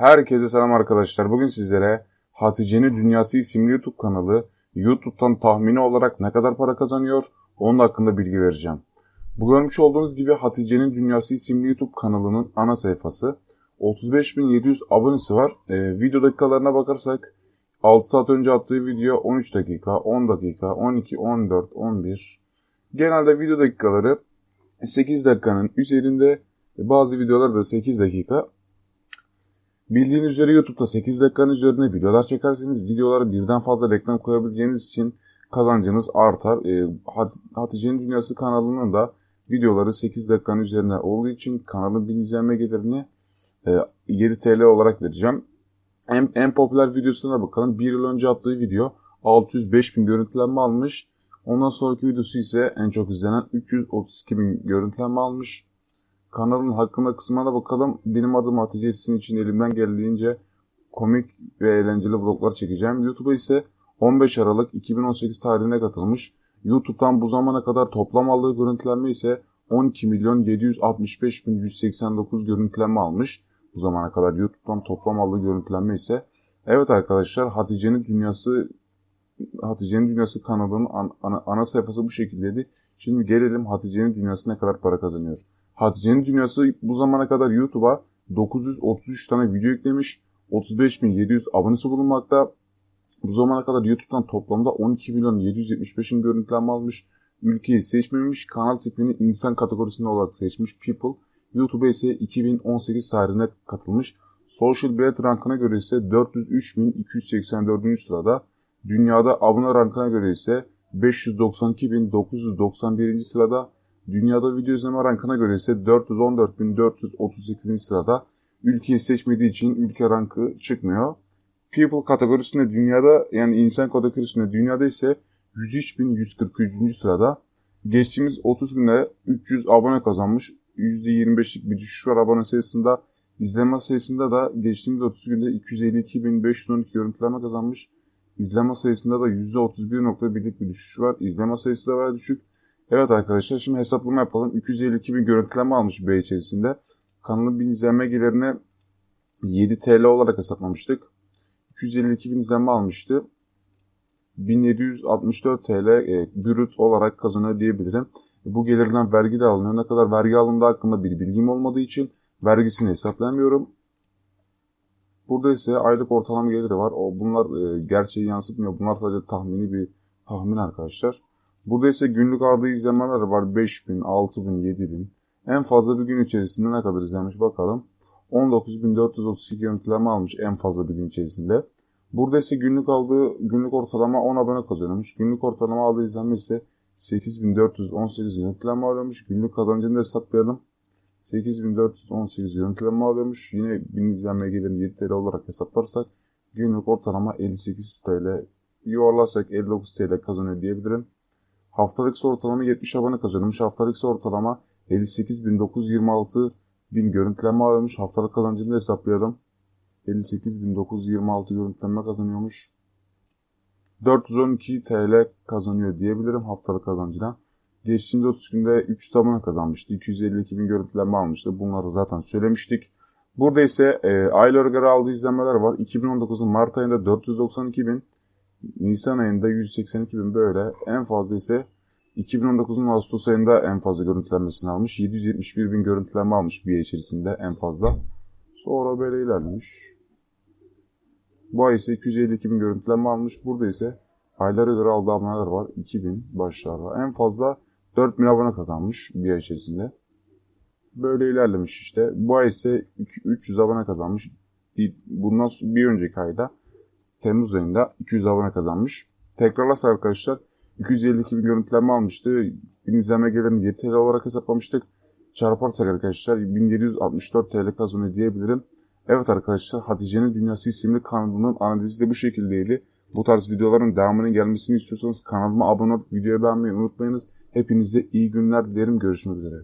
Herkese selam arkadaşlar. Bugün sizlere Hatice'nin Dünyası isimli YouTube kanalı YouTube'dan tahmini olarak ne kadar para kazanıyor onun hakkında bilgi vereceğim. Bu görmüş olduğunuz gibi Hatice'nin Dünyası isimli YouTube kanalının ana sayfası. 35.700 abonesi var. Ee, video dakikalarına bakarsak 6 saat önce attığı video 13 dakika, 10 dakika, 12, 14, 11. Genelde video dakikaları 8 dakikanın üzerinde bazı videolar da 8 dakika. Bildiğiniz üzere YouTube'da 8 dakikanın üzerine videolar çekerseniz videolara birden fazla reklam koyabileceğiniz için kazancınız artar. E, Hatice'nin Dünyası kanalının da videoları 8 dakikanın üzerine olduğu için kanalın bin izlenme gelirini e, 7 TL olarak vereceğim. En, en popüler videosuna bakalım. Bir yıl önce attığı video 605 bin görüntülenme almış. Ondan sonraki videosu ise en çok izlenen 332 bin görüntülenme almış. Kanalın hakkında kısmına bakalım. Benim adım Hatice sizin için elimden geldiğince komik ve eğlenceli vloglar çekeceğim. YouTube'a ise 15 Aralık 2018 tarihine katılmış. YouTube'dan bu zamana kadar toplam aldığı görüntülenme ise 12 milyon 765 bin 189 görüntülenme almış. Bu zamana kadar YouTube'dan toplam aldığı görüntülenme ise Evet arkadaşlar Hatice'nin Dünyası Hatice'nin Dünyası kanalının ana, ana sayfası bu şekildeydi. Şimdi gelelim Hatice'nin Dünyası ne kadar para kazanıyor. Hatice'nin Dünyası bu zamana kadar YouTube'a 933 tane video yüklemiş. 35.700 abonesi bulunmakta. Bu zamana kadar YouTube'dan toplamda 12 milyon 775'in görüntülenme almış. Ülkeyi seçmemiş, kanal tipini insan kategorisinde olarak seçmiş People. YouTube'a ise 2018 tarihine katılmış. Social Blade rankına göre ise 403.284. sırada. Dünyada abone rankına göre ise 592.991. sırada. Dünyada video izleme rankına göre ise 414.438. sırada. Ülkeyi seçmediği için ülke rankı çıkmıyor. People kategorisinde dünyada yani insan kategorisinde dünyada ise 103.143. sırada. Geçtiğimiz 30 günde 300 abone kazanmış. %25'lik bir düşüş var abone sayısında. İzleme sayısında da geçtiğimiz 30 günde 252.512 görüntüleme kazanmış. İzleme sayısında da %31.1'lik bir düşüş var. İzleme sayısı da bayağı düşük. Evet arkadaşlar şimdi hesaplama yapalım. 252 bin görüntüleme almış B içerisinde. Kanalın bin izlenme gelirine 7 TL olarak hesaplamıştık. 252 bin izlenme almıştı. 1764 TL e, brüt olarak kazanıyor diyebilirim. Bu gelirden vergi de alınıyor. Ne kadar vergi alındığı hakkında bir bilgim olmadığı için vergisini hesaplamıyorum. Burada ise aylık ortalama geliri var. O bunlar e, gerçeği yansıtmıyor. Bunlar sadece tahmini bir tahmin arkadaşlar. Burada ise günlük aldığı izlenmeler var. 5000, 6000, 7000. En fazla bir gün içerisinde ne kadar izlenmiş bakalım. 19.432 görüntüleme almış en fazla bir gün içerisinde. Burada ise günlük aldığı günlük ortalama 10 abone kazanıyormuş. Günlük ortalama aldığı izlenme ise 8418 görüntüleme alıyormuş. Günlük kazancını da hesaplayalım. 8418 görüntüleme alıyormuş. Yine 1000 izlenme gelirini 7 TL olarak hesaplarsak günlük ortalama 58 TL yuvarlarsak 59 TL kazanıyor diyebilirim. Haftalık ortalama 70 abone kazanıyormuş. Haftalık ortalama 58.926 bin görüntülenme alıyormuş. Haftalık kazancını da hesaplayalım. 58.926 görüntülenme kazanıyormuş. 412 TL kazanıyor diyebilirim haftalık kazancına. Geçtiğimiz 30 günde 300 abone kazanmıştı. 252 bin görüntülenme almıştı. Bunları zaten söylemiştik. Burada ise e, aylara göre aldığı izlenmeler var. 2019'un Mart ayında 492 bin, Nisan ayında 182 bin böyle. En fazla ise 2019'un Ağustos ayında en fazla görüntülenmesini almış. 771 bin görüntülenme almış bir ay içerisinde en fazla. Sonra böyle ilerlemiş. Bu ay ise 252 bin görüntülenme almış. Burada ise aylara göre aldığı aboneler var. 2000 başlarda. En fazla 4000 abone kazanmış bir ay içerisinde. Böyle ilerlemiş işte. Bu ay ise 300 abone kazanmış. Bundan bir önceki ayda Temmuz ayında 200 abone kazanmış. Tekrarlarsa arkadaşlar 252 bin görüntülenme almıştı. Bin izlenme gelirini 7 TL olarak hesaplamıştık. Çarparsak arkadaşlar 1764 TL kazanıyor diyebilirim. Evet arkadaşlar Hatice'nin Dünyası isimli kanalının analizi de bu şekildeydi. Bu tarz videoların devamının gelmesini istiyorsanız kanalıma abone olup videoyu beğenmeyi unutmayınız. Hepinize iyi günler dilerim. Görüşmek üzere.